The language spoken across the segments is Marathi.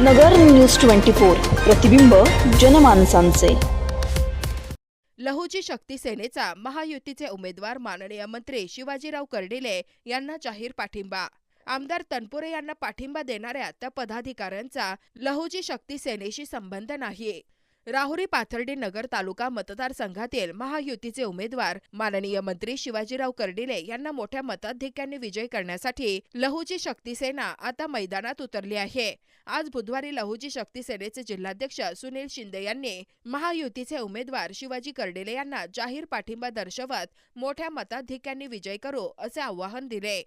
नगर न्यूज ट्वेंटी फोर प्रतिबिंब जनमानसांचे. लहुजी शक्ती सेनेचा महायुतीचे उमेदवार माननीय मंत्री शिवाजीराव कर्डिले यांना जाहीर पाठिंबा. आमदार तनपुरे यांना पाठिंबा देणाऱ्या त्या पदाधिकाऱ्यांचा लहुजी शक्ती सेनेशी संबंध नाही राहुरी पाथर्डी नगर तालुका मतदारसंघातील महायुतीचे उमेदवार माननीय मंत्री शिवाजीराव कर्डिले यांना मोठ्या मताधिक्याने विजय करण्यासाठी लहुजी शक्ती सेना आता मैदानात उतरली आहे. आज बुधवारी लहुजी शक्ती सेनेचे जिल्हाध्यक्ष सुनील शिंदे यांनी महायुतीचे उमेदवार शिवाजी कर्डिले यांना जाहीर पाठिंबा दर्शवत मोठ्या मताधिक्यांनी विजय करू असे आवाहन दिले.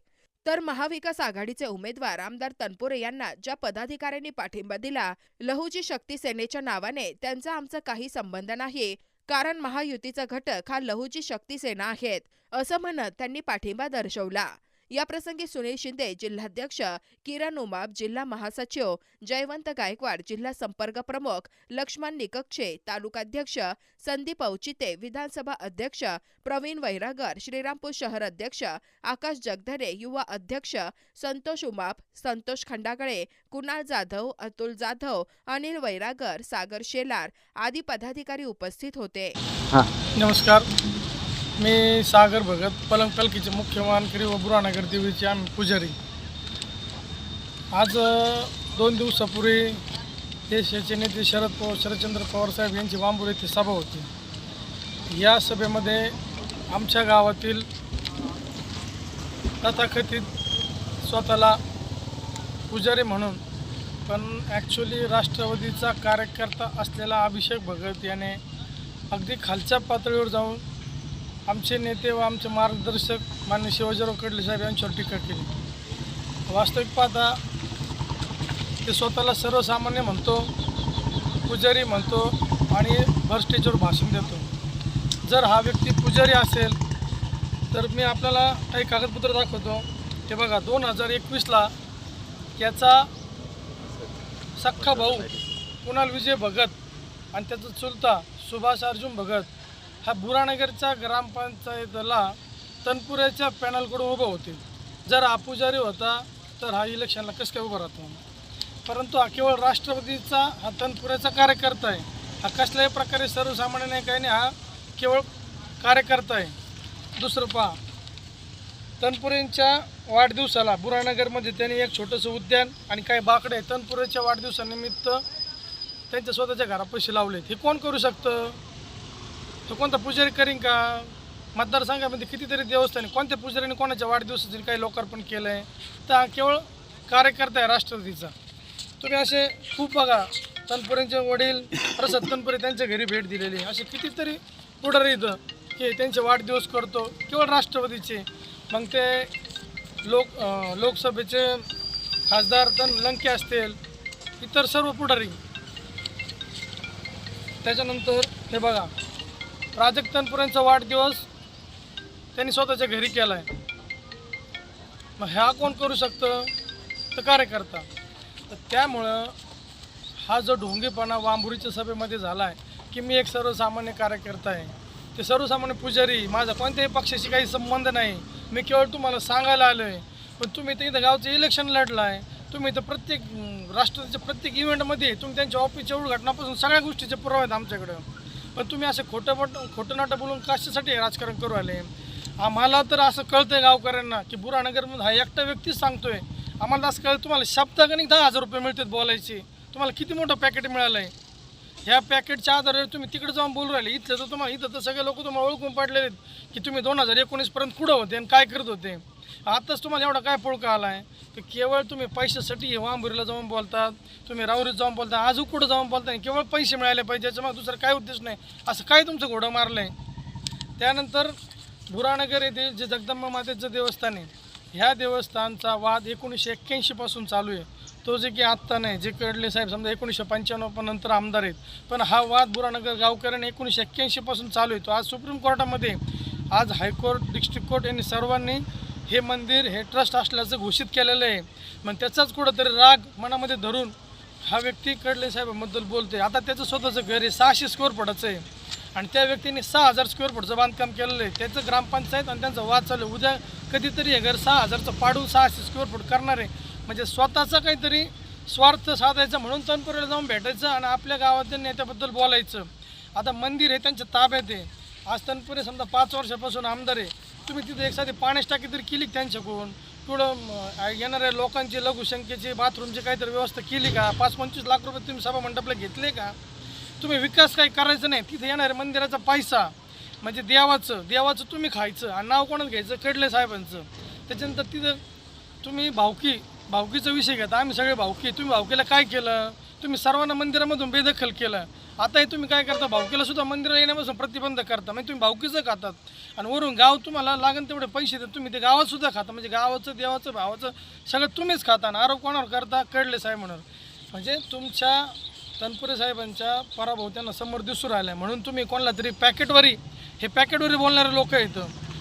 तर महाविकास आघाडीचे उमेदवार आमदार तनपुरे यांना ज्या पदाधिकाऱ्यांनी पाठिंबा दिला लहुजी शक्ती सेनेच्या नावाने त्यांचा आमचा काही संबंध नाही कारण महायुतीचा घटक हा लहुजी शक्ती सेना आहेत असं म्हणत त्यांनी पाठिंबा दर्शवला. याप्रसंगी सुनील शिंदे जिल्हाध्यक्ष किरण उमाप जिल्हा महासचिव जयवंत गायकवाड जिल्हा संपर्क प्रमुख लक्ष्मण निकक्षे तालुकाध्यक्ष संदीप औचिते विधानसभा अध्यक्ष प्रवीण वैरागर श्रीरामपूर शहर अध्यक्ष आकाश जगधरे युवा अध्यक्ष संतोष उमाप संतोष खंडागळे कुणाल जाधव अतुल जाधव अनिल वैरागर सागर शेलार आदी पदाधिकारी उपस्थित होते. नमस्कार. मी सागर भगत पलंग पलकीचे मुख्य मानकरी व बुरानगर देवीचे आम्ही पुजारी. आज दोन दिवसापूर्वी देशाचे नेते शरद पवार शरदचंद्र पवार साहेब यांची वांबूर येथे सभा होती. या सभेमध्ये आमच्या गावातील तथाकथित स्वतःला पुजारी म्हणून पण ॲक्च्युली राष्ट्रवादीचा कार्यकर्ता असलेला अभिषेक भगत याने अगदी खालच्या पातळीवर जाऊन आमचे नेते व आमचे मार्गदर्शक मान्य शिवाजीराव कडले साहेब यांच्यावर टीका केली. वास्तविक पाहता ते स्वतःला सर्वसामान्य म्हणतो पुजारी म्हणतो आणि भरस्टेजवर भाषण देतो. जर हा व्यक्ती पुजारी असेल तर मी आपल्याला काही कागदपत्र दाखवतो. ते बघा दोन हजार एकवीसला याचा सख्खा भाऊ कुणाल विजय भगत आणि त्याचा चुलता सुभाष अर्जुन भगत हा बुरानगरच्या ग्रामपंचायतीला तनपुऱ्याच्या पॅनलकडून उभं होतील. जर आपुजारी होता तर हा इलेक्शनला कसं काय उभा राहतो? परंतु हा केवळ राष्ट्रवादीचा हा तनपुऱ्याचा कार्यकर्ता आहे. हा कसल्याही प्रकारे सर्वसामान्य नाही काही नाही हा केवळ कार्यकर्ता आहे. दुसरं पहा. तनपुरेंच्या वाढदिवसाला बुरानगरमध्ये त्यांनी एक छोटंसं उद्यान आणि काही बाकडे तनपुरेच्या वाढदिवसानिमित्त त्यांच्या स्वतःच्या घरापाशी लावलेत. हे कोण करू शकतं? तो कोणता पुजारी करीन का? मतदारसंघामध्ये कितीतरी देवस्थान कोणत्या पुजारीने कोणाच्या वाढदिवसातील काही लोकार्पण केलं आहे तर हा केवळ कार्यकर्ता आहे राष्ट्रवादीचा तुम्ही असे खूप बघा. तनपुरेंचे वडील प्रसाद तनपुरे त्यांच्या घरी भेट दिलेली असे कितीतरी पुढारी इथं की त्यांचे वाढदिवस करतो. केवळ राष्ट्रवादीचे मग ते लोक लोकसभेचे खासदार तन लंके असतील इतर सर्व पुढारी. त्याच्यानंतर हे बघा. प्राजक्त तनपुरेंचा वाढदिवस त्यांनी स्वतःच्या घरी केला आहे मग ह्या कोण करू शकतं? तर कार्यकर्ता. तर त्यामुळं हा जो ढोंगेपणा वांबुरीच्या सभेमध्ये झाला आहे की मी एक सर्वसामान्य कार्यकर्ता आहे. ते सर्वसामान्य पुजारी माझा कोणत्याही पक्षाशी काही संबंध नाही. मी केवळ तुम्हाला सांगायला आलो आहे पण तुम्ही तर इथं गावचं इलेक्शन लढलं आहे तुम्ही तर प्रत्येक राष्ट्राच्या प्रत्येक इव्हेंटमध्ये तुम्ही त्यांच्या ऑफिसच्या उद्घाटनापासून सगळ्या गोष्टीचे पुरावे आहेत आमच्याकडं. पण तुम्ही असं खोटं मोठ खोटं नाटं बोलून कशासाठी राजकारण करू आले आम्हाला तर असं कळतंय गावकऱ्यांना की बुरानगरमध्ये हा एकटा व्यक्तीच सांगतोय. आम्हाला असं कळतं तुम्हाला शब्दागणिक दहा हजार रुपये मिळतात बोलायचे. तुम्हाला किती मोठं पॅकेट मिळालं आहे ह्या पॅकेटच्या आधारे तुम्ही तिकडे जाऊन बोलू राहिले. इथलं तर तुम्हाला इथं तर सगळे लोक तुम्हाला ओळखून पडलेले आहेत की तुम्ही दोन हजार एकोणीसपर्यंत कुठं होते आणि काय करत होते. आताच तुम्हाला एवढा काय पुळका आला आहे की केवळ तुम्ही पैशासाठी हे वांबुरीला जाऊन बोलतात तुम्ही राहुरीत जाऊन बोलता आज कुठं जाऊन बोलता नाही केवळ पैसे मिळाले पाहिजे याच्यामुळे दुसरं काय उद्देश नाही. असं काय तुमचं घोडं मारलं आहे त्यानंतर बुरानगर येथे जे जगदंबा मातेचं देवस्थान आहे ह्या देवस्थानचा वाद एकोणीसशे एक्क्याऐंशीपासून चालू आहे. तो जे की आत्ता नाही जे कडले साहेब समजा एकोणीसशे पंच्याण्णव नंतर आमदार आहेत. पण हा वाद बुरानगर गावकऱ्यांनी एकोणीसशे एक्क्याऐंशीपासून चालू आहे. तो आज सुप्रीम कोर्टामध्ये आज हायकोर्ट डिस्ट्रिक्ट कोर्ट यांनी सर्वांनी हे मंदिर हे ट्रस्ट असल्याचं घोषित केलेलं आहे. मग त्याचाच कुठंतरी राग मनामध्ये धरून हा व्यक्ती कडले साहेबाबद्दल बोलते आता त्याचं स्वतःचं घर आहे सहाशे स्क्वेअर फुटाचं आहे. आणि त्या व्यक्तीने सहा हजार स्क्वेअर फुटचं बांधकाम केलेलं आहे. त्याचं ग्रामपंचायत आणि त्यांचा वाद चालू आहे. उद्या कधीतरी हे घर सहा हजारचं पाडून सहाशे स्क्वेअर फूट करणार आहे. म्हणजे स्वतःचा काहीतरी स्वार्थ साधायचा म्हणून तनपुरीला जाऊन भेटायचं आणि आपल्या गावातील नेत्याबद्दल बोलायचं. आता मंदिर हे त्यांच्या ताब्यात आहे. आज तनपुरे समजा पाच वर्षापासून आमदार आहे. तुम्ही तिथे एक साधी पाण्याची टाकी तरी केली त्यांच्याकडून? थोडं येणाऱ्या लोकांची लघुसंख्येची बाथरूमची काहीतरी व्यवस्था केली का? पाच पंचवीस लाख रुपये तुम्ही सभा मंडपला घेतले का? तुम्ही विकास काही करायचं नाही. तिथे येणाऱ्या मंदिराचा पैसा म्हणजे देवाचं देवाचं तुम्ही खायचं आणि नाव कोणाला घ्यायचं? कडले साहेबांचं. त्याच्यानंतर तिथं तुम्ही भावकी भावकीचा विषय घेता. आम्ही सगळे भावकी तुम्ही भावकीला काय केलं? तुम्ही सर्वांना मंदिरामधून बेदखल केलं. आता हे तुम्ही काय करता? भावकीला सुद्धा मंदिरात येण्यापासून प्रतिबंध करता. म्हणजे तुम्ही भावकीचं खातात. आणि वरून गाव तुम्हाला लागन तेवढे पैसे देत. तुम्ही ते गावात सुद्धा खाता. म्हणजे गावाचं देवाचं भावाचं सगळं तुम्हीच खाता. आणि आरोप कोणावर करता? कडले साहेब म्हणून. म्हणजे तुमच्या तनपुरे साहेबांच्या पराभव त्यांना समोर दिसून राहिला म्हणून तुम्ही कोणाला तरी पॅकेटवरी हे पॅकेटवरी बोलणारे लोक आहेत.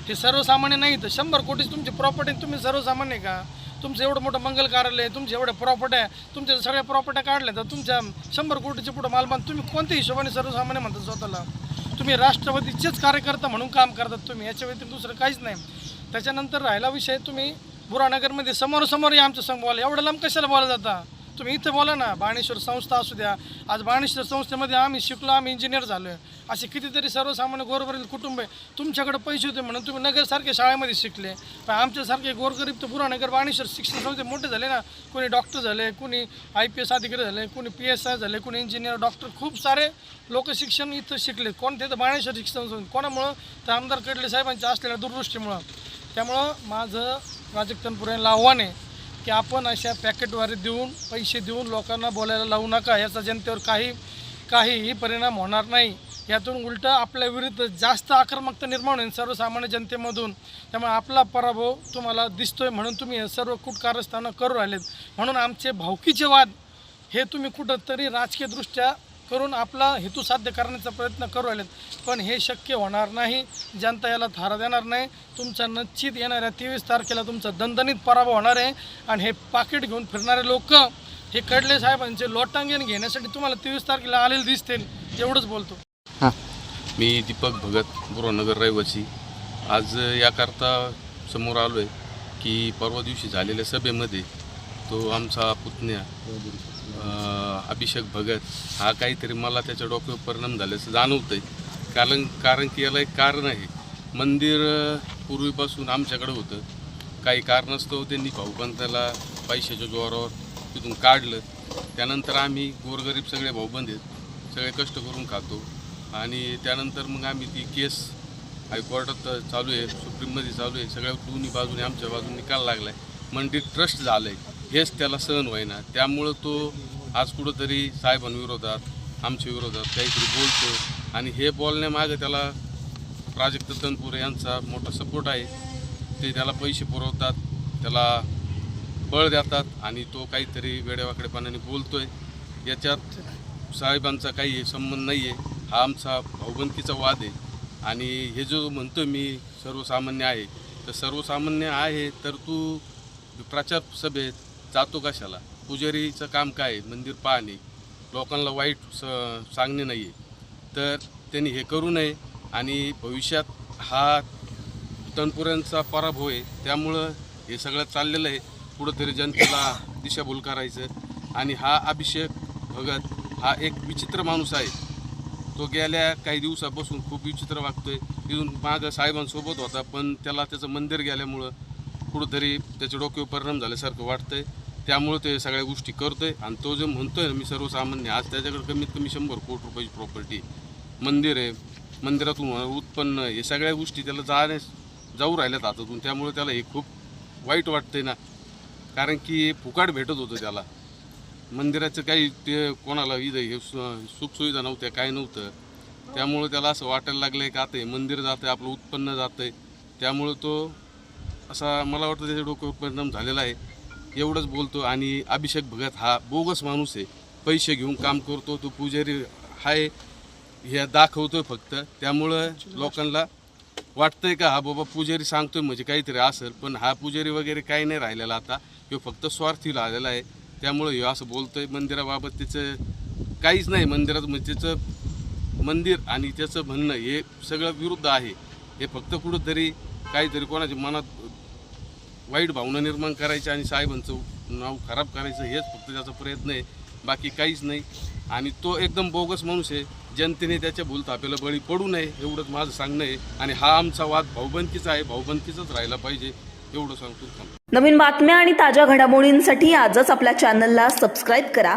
हे सर्वसामान्य नाही तर शंभर कोटीची तुमची प्रॉपर्टी तुम्ही सर्वसामान्य का? तुमचं एवढं मोठं मंगल कार्यालय तुमचे एवढे प्रॉपर्ट्या तुमच्या सगळ्या प्रॉपर्ट्या काढल्या तर तुमच्या शंभर कोटीचे पुढं मालमान तुम्ही कोणत्या हिशोबाने सर्वसामान्य म्हणतात स्वतःला. तुम्ही राष्ट्रवादीचेच कार्यकर्ता म्हणून काम करतात तुम्ही याच्या व्यतिरिक्त दुसरं काहीच नाही. त्याच्यानंतर राहिला विषय तुम्ही बुरानगरमध्ये समोरासमोर या आमच्या संघ बोला एवढं लांब कशाला बोला जाता? तुम्ही इथं बोला ना बाणेश्वर संस्था असू द्या. आज बाणेश्वर संस्थेमध्ये आम्ही शिकलो आम्ही इंजिनियर झालो असे कितीतरी सर्वसामान्य गोरगरीब कुटुंब आहे. तुमच्याकडे पैसे होते म्हणून तुम्ही नगरसारखे शाळेमध्ये शिकले. पण आमच्यासारखे गोरगरीब तर पुरा नगर बाणेश्वर शिक्षण संस्थे मोठे झाले ना. कोणी डॉक्टर झाले कोणी आय पी एस अधिकारी झाले कोणी पी एस आय झाले कोणी इंजिनियर डॉक्टर खूप सारे लोक शिक्षण इथं शिकले. कोण ते तर बाणेश्वर शिक्षण संस्थे. कोणामुळं? तर आमदार कडले साहेबांच्या असलेल्या दुरदृष्टीमुळं. त्यामुळं माझं प्राजक्त तनपुरेला आव्हान आहे की आपण अशा पॅकेटवारी देऊन पैसे देऊन लोकांना बोलायला लावू नका. याचा जनतेवर काही काहीही परिणाम होणार नाही. यातून उलटं आपल्या विरुद्ध जास्त आक्रमकता निर्माण होईल. सर्वसामान्य जनतेमधून त्यामुळे आपला पराभव तुम्हाला दिसतोय म्हणून तुम्ही हे सर्व कुटकारस्थानं करू राहिलेत. म्हणून आमचे भावकीचे वाद हे तुम्ही कुठंतरी राजकीयदृष्ट्या करून आपला हेतू साध्य करण्याचा प्रयत्न करू राहिलेत. पण हे शक्य होणार नाही. जनता याला थारा देणार नाही. तुमचा निश्चित येणाऱ्या तेवीस तारखेला तुमचा दणदणीत पराभव होणार आहे. आणि हे पाकिट घेऊन फिरणारे लोक हे कडले साहेबांचे लोटांगण घेण्यासाठी तुम्हाला तेवीस तारखेला आलेले दिसतील. एवढंच बोलतो. मी दीपक भगत बुरोनगर रहिवासी. आज याकरता समोर आलो आहे की परवा दिवशी झालेल्या सभेमध्ये तो आमचा पुतण्या अभिषेक भगत हा काहीतरी मला त्याच्या डोक्यावर परिणाम झाल्याचं जाणवतं आहे कारण कारण की याला एक कारण आहे. मंदिर पूर्वीपासून आमच्याकडं होतं. काही कारणास्तव त्यांनी भाऊबंदाला पैशाच्या जोरावर तिथून काढलं. त्यानंतर आम्ही गोरगरीब सगळे भाऊबंद आहेत. सगळे कष्ट करून खातो. आणि त्यानंतर मग आम्ही ती केस हायकोर्टात चालू आहे सुप्रीममध्ये चालू आहे. सगळ्या दोन्ही बाजूने आमच्या बाजूने निकाल लागला आहे मंदिर ट्रस्ट झालं आहे हेच त्याला सहन होईना. त्यामुळं तो आज कुठंतरी साहेबांविरोधात आमच्या विरोधात काहीतरी बोलतो आणि हे बोलण्यामागं त्याला प्राजक्त तनपुरे यांचा मोठा सपोर्ट आहे. ते त्याला पैसे पुरवतात त्याला बळ देतात आणि तो काहीतरी वेड्यावाकडेपणाने बोलतोय. याच्यात साहेबांचा काही संबंध नाही आहे हा आमचा भाऊबंदकीचा वाद आहे. आणि हे जो म्हणतो मी सर्वसामान्य आहे तर सर्वसामान्य आहे तर तू प्रचार सभेत जातो कशाला? पुजारीचं काम काय आहे? मंदिर पाहणे. लोकांना वाईट स सांगणे नाही आहे तर त्यांनी हे करू नये आणि भविष्यात हा तणपुऱ्यांचा पराभव आहे. त्यामुळं हे सगळं चाललेलं आहे. कुठंतरी जनतेला दिशाभूल करायचं. आणि हा अभिषेक भगत हा एक विचित्र माणूस आहे. तो गेल्या काही दिवसापासून खूप विचित्र वागतोय. तिथून मागं साहेबांसोबत होता पण त्याला त्याचं मंदिर गेल्यामुळं कुठंतरी त्याच्या डोक्यावर परिणाम झाल्यासारखं वाटतंय. त्यामुळं ते सगळ्या गोष्टी करतो आहे आणि तो जो म्हणतो ना मी सर्वसामान्य आज त्याच्याकडे कमीत कमी शंभर कोटी रुपयाची प्रॉपर्टी मंदिर आहे मंदिरातून उत्पन्न हे सगळ्या गोष्टी त्याला जाण्यास जाऊ राहिल्यात हातातून. त्यामुळे त्याला हे खूप वाईट वाटतंय ना. कारण की फुकाट भेटत होतं त्याला. मंदिराचं काही ते कोणाला इथं हे सु- सुखसुविधा नव्हत्या काय नव्हतं. त्यामुळं त्याला असं वाटायला लागलं आहे का आता हे मंदिर जातं आहे आपलं उत्पन्न जातं आहे त्यामुळं तो असा मला वाटतं त्याच्या डोक्यावर परिणाम झालेला आहे. एवढंच बोलतो आणि अभिषेक भगत हा बोगस माणूस आहे. पैसे घेऊन काम करतो तो पुजारी आहे हे दाखवतोय फक्त. त्यामुळं लोकांना वाटतंय का हा बाबा पुजारी सांगतोय म्हणजे काहीतरी असेल पण हा पुजारी वगैरे काही नाही राहिलेला आता. ह्यो फक्त स्वार्थी राहिलेला आहे. त्यामुळं ह्यो असं बोलतोय मंदिराबाबत त्याचं काहीच नाही. मंदिरात म्हणजे त्याचं मंदिर आणि त्याचं म्हणणं हे सगळं विरुद्ध आहे. हे फक्त कुठंतरी काहीतरी कोणाच्या मनात वाईट भावना निर्माण करायची आणि साहेबांचं नाव खराब करायचं हेच फक्त त्याचा प्रयत्न आहे. बाकी काहीच नाही. आणि तो एकदम बोगस माणूस आहे. जनतेने त्याच्या भूलथापेला बळी पडू नये एवढंच माझं सांगणं आहे. आणि हा आमचा वाद भाऊबंदकीचा आहे. भाऊबंदकीचाच राहिला पाहिजे एवढं सांगतो नवीन बातम्या आणि ताज्या घडामोडींसाठी आजच आपल्या चॅनलला सबस्क्राईब करा.